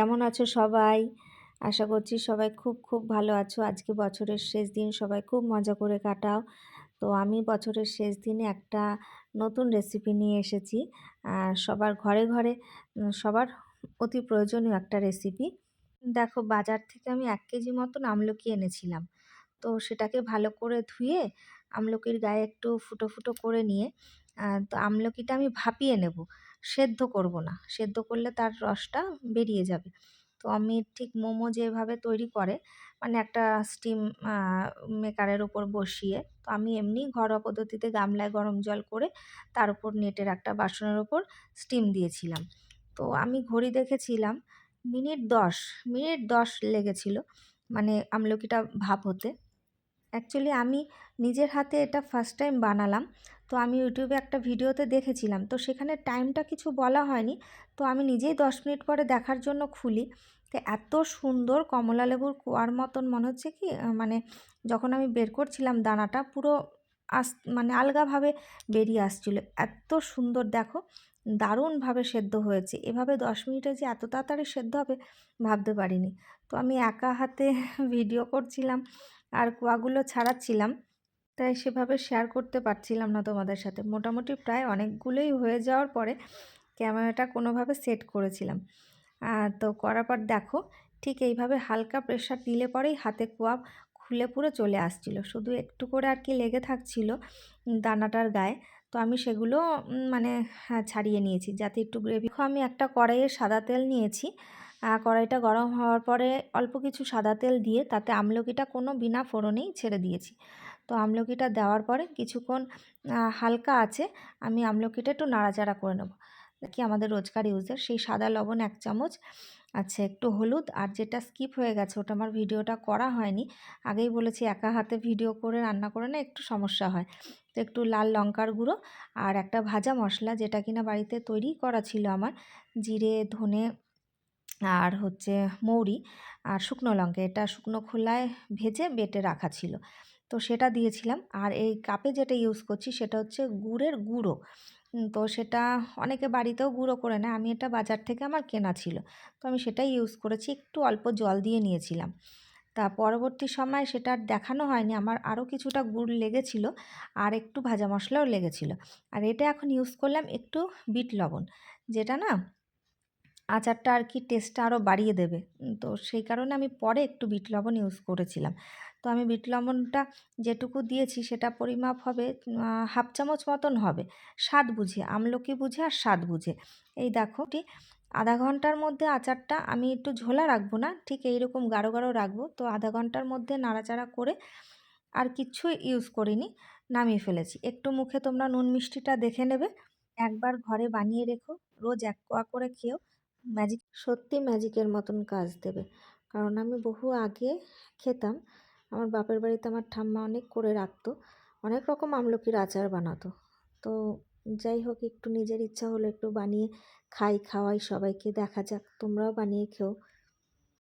আছো সবাই? আশা করছি সবাই খুব খুব ভালো আছো। আজকে বছরের শেষ দিন, সবাই খুব মজা করে কাটাও। তো আমি বছরের শেষ দিনে একটা নতুন রেসিপি নিয়ে এসেছি। আর সবার ঘরে ঘরে সবার অতি প্রয়োজনীয় একটা রেসিপি দেখো, বাজার থেকে আমি এক কেজি মতন আমলকি এনেছিলাম। তো সেটাকে ভালো করে ধুয়ে আমলকির গায়ে একটু ফুটো ফুটো করে নিয়ে তো আমলকিটা আমি ভাপিয়ে নেব। সেদ্ধ করব না। সেদ্ধ করলে তার রসটা বেরিয়ে যাবে। তো আমি ঠিক মোমো যেভাবে তৈরি করে মানে একটা স্টিম মেকারের ওপর বসিয়ে, তো আমি এমনি ঘরোয়া পদ্ধতিতে গামলায় গরম জল করে, তার উপর নেটের একটা বাসনের ওপর স্টিম দিয়েছিলাম। তো আমি ঘড়ি দেখেছিলাম, মিনিট দশ মিনিট দশ লেগেছিল মানে আমলকিটা ভাপ হতে। অ্যাকচুয়ালি আমি নিজের হাতে এটা ফার্স্ট টাইম বানালাম। তো আমি ইউটিউবে একটা ভিডিওতে দেখেছিলাম। তো সেখানে টাইমটা কিছু বলা হয়নি। তো আমি নিজেই দশ মিনিট পরে দেখার জন্য খুলি। তো এত সুন্দর কমলা লেবুর কোয়ার মতন মনে হচ্ছে কি মানে যখন আমি বের করছিলাম দানাটা পুরো আস মানে আলগাভাবে বেরিয়ে আসছিল। এত সুন্দর দেখো, দারুণভাবে সেদ্ধ হয়েছে। এভাবে দশ মিনিটে যে এত তাড়াতাড়ি সেদ্ধ হবে ভাবতে পারিনি। তো আমি একা হাতে ভিডিও করছিলাম আর কোয়াগুলো ছাড়াচ্ছিলাম। তাই সেভাবে শেয়ার করতে পারছিলাম না তোমাদের সাথে। মোটামুটি প্রায় অনেকগুলোই হয়ে যাওয়ার পরে ক্যামেরাটা কোনোভাবে সেট করেছিলাম। তো করার পর দেখো ঠিক এইভাবে হালকা প্রেশার দিলে পরেই হাতে কোয়া খুলে পুরো চলে আসছিল। শুধু একটু করে আর কি লেগে থাকছিল দানাটার গায়ে। তো আমি সেগুলো মানে হ্যাঁ, ছাড়িয়ে নিয়েছি যাতে একটু গ্রেভি আমি একটা কড়াইয়ে সাদা তেল নিয়েছি। কড়াইটা গরম হওয়ার পরে অল্প কিছু সাদা তেল দিয়ে তাতে আমলকিটা কোনো বিনা ফোড়নেই ছেড়ে দিয়েছি। তো আমলকিটা দেওয়ার পরে কিছুক্ষণ হালকা আছে, আমি আমলকিটা একটু নাড়াচাড়া করে নেব। কি আমাদের রোজকার ইউজের সেই সাদা লবণ এক চামচ আচ্ছা একটু হলুদ, আর যেটা স্কিপ হয়ে গেছে, ওটা আমার ভিডিওটা করা হয়নি। আগেই বলেছি একা হাতে ভিডিও করে রান্না করে না একটু সমস্যা হয়। তো একটু লাল লঙ্কার গুঁড়ো, আর একটা ভাজা মশলা যেটা কিনা বাড়িতে তৈরি করা ছিল আমার, জিরে, ধনে, আর হচ্ছে মৌরি, আর শুকনো লঙ্কা, এটা শুকনো খোলায় ভেজে বেটে রাখা ছিল। তো সেটা দিয়েছিলাম। আর এই কাপে যেটা ইউজ করছি সেটা হচ্ছে গুড়ের গুঁড়ো। তো সেটা অনেকে বাড়িতেও গুঁড়ো করে নেয় আমি এটা বাজার থেকে আমার কেনা ছিল। তো আমি সেটাই ইউজ করেছি। একটু অল্প জল দিয়ে নিয়েছিলাম। তা পরবর্তী সময় সেটা আর দেখানো হয়নি। আমার আরও কিছুটা গুড় লেগেছিল আর একটু ভাজা মশলাও লেগেছিল। আর এটা এখন ইউজ করলাম একটু বিট লবণ। যেটা না আচারটা আর কি টেস্টটা আরও বাড়িয়ে দেবে। তো সেই কারণে আমি পরে একটু বিট লবণ ইউজ করেছিলাম। তো আমি বিট লবণটা যেটুকু দিয়েছি সেটা পরিমাপ হবে হাফ চামচ মতন হবে। স্বাদ বুঝে, আমলকি বুঝে আর স্বাদ বুঝে। এই দেখো আধা ঘণ্টার মধ্যে আচারটা আমি একটু ঝোলা রাখব না, ঠিক এইরকম গাঢ় গাঢ় রাখব। তো আধা ঘণ্টার মধ্যে নাড়াচাড়া করে আর কিচ্ছু ইউজ করিনি, নামিয়ে ফেলেছি। একটু মুখে তোমরা নুন মিষ্টিটা দেখে নেবে। একবার ঘরে বানিয়ে রেখো, রোজ এক কোয়া করে খেও। ম্যাজিক সত্যি ম্যাজিকের মতন কাজ দেবে। কারণ আমি বহু আগে খেতাম, আমার বাপের বাড়িতে আমার ঠাম্মা অনেক করে রাখতো, অনেক রকম আমলকির আচার বানাতো। তো যাই হোক, একটু নিজের ইচ্ছা হলো একটু বানিয়ে খাই, খাওয়াই সবাইকে, দেখা যাক তোমরাও বানিয়ে খেও।